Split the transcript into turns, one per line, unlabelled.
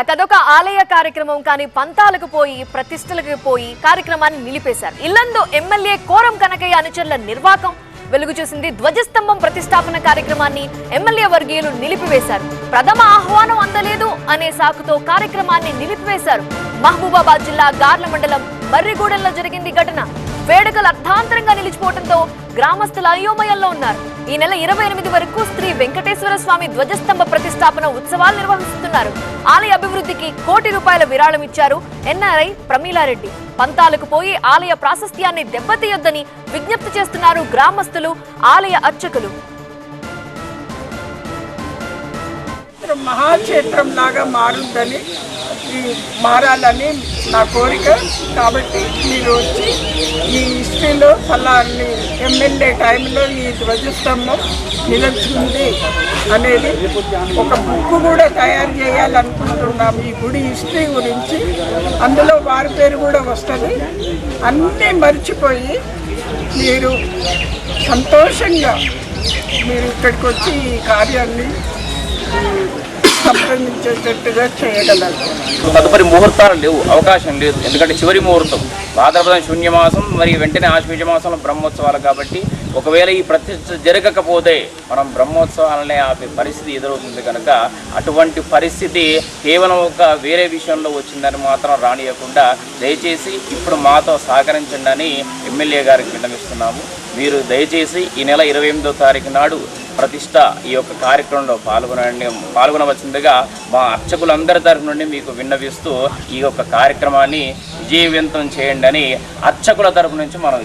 అదొక ఆలయ కార్యక్రమం కానీ పంతాలకు పోయి ప్రతిష్టలకు పోయి కార్యక్రమాన్ని నిలిపేశారు. ఇల్లందు ఎమ్మెల్యే కోరం కనకయ్య అనుచరుల నిర్వాకం వెలుగు చూసింది ధ్వజస్తంభం ప్రతిష్టాపన కార్యక్రమాన్ని ఎమ్మెల్యే వర్గీయులు నిలిపివేశారు. ప్రథమ ఆహ్వానం అందలేదు అనే సాకుతో కార్యక్రమాన్ని నిలిపివేశారు. మహబూబాబాద్ జిల్లా గార్ల మండలం మర్రిగూడెంలో జరిగింది ఘటన. వేడుకలు అర్థాంతరంగా నిలిచిపోవడంతో గ్రామస్తులు అయోమయంలో ఉన్నారు. ఈ నెల ఇరవై ఎనిమిది వరకు శ్రీ వెంకటేశ్వర స్వామి ధ్వజస్తంభ ప్రతిష్టాపన ఉత్సవాలు నిర్వహిస్తున్నారు. ఆలయ అభివృద్ధికి కోటి రూపాయల విరాళం ఇచ్చారు ఎన్ఆర్ఐ ప్రమీలారెడ్డి. పంతాలకు పోయి ఆలయ ప్రాశస్త్యాన్ని దెబ్బతీయొద్దని విజ్ఞప్తి చేస్తున్నారు గ్రామస్తులు ఆలయ అర్చకులు.
మహాక్షేత్రం లాగా మారుద్దని ఈ మారాలని నా కోరిక. కాబట్టి మీరు వచ్చి ఈ హిస్టరీలో ఫలాన్ని ఎమ్మెల్యే టైంలో ఈ ధ్వజస్తంభం నిలచుంది అనేది ఒక బుక్ కూడా తయారు చేయాలనుకుంటున్నాం ఈ గుడి హిస్టరీ గురించి అందులో వారి పేరు కూడా వస్తుంది. అన్నీ మర్చిపోయి మీరు సంతోషంగా మీరు ఇక్కడికి వచ్చి ఈ కార్యాన్ని సంప్రదించేటట్టుగా చేయగలరు.
తదుపరి ముహూర్తాలు లేవు అవకాశం లేదు. ఎందుకంటే చివరి ముహూర్తం భాద్రపదం శూన్యమాసం మరి వెంటనే ఆశ్వీజ మాసంలో బ్రహ్మోత్సవాలు కాబట్టి ఒకవేళ ఈ ప్రతిష్ట జరగకపోతే మనం బ్రహ్మోత్సవాలనే ఆపే పరిస్థితి ఎదురవుతుంది కనుక అటువంటి పరిస్థితి కేవలం ఒక వేరే విషయంలో వచ్చిందని మాత్రం రానియకుండా దయచేసి ఇప్పుడు మాతో సహకరించండి అని ఎమ్మెల్యే గారికి విన్నవిస్తున్నాము. మీరు దయచేసి ఈ నెల ఇరవై ఎనిమిదో తారీఖు నాడు ప్రతిష్ట ఈ యొక్క కార్యక్రమంలో పాల్గొనండి పాల్గొనవలసిందిగా మా అర్చకులందరి తరఫు నుండి మీకు విన్నవిస్తూ ఈ యొక్క కార్యక్రమాన్ని విజయవంతం చేయండి అని అర్చకుల తరఫు నుంచి మనం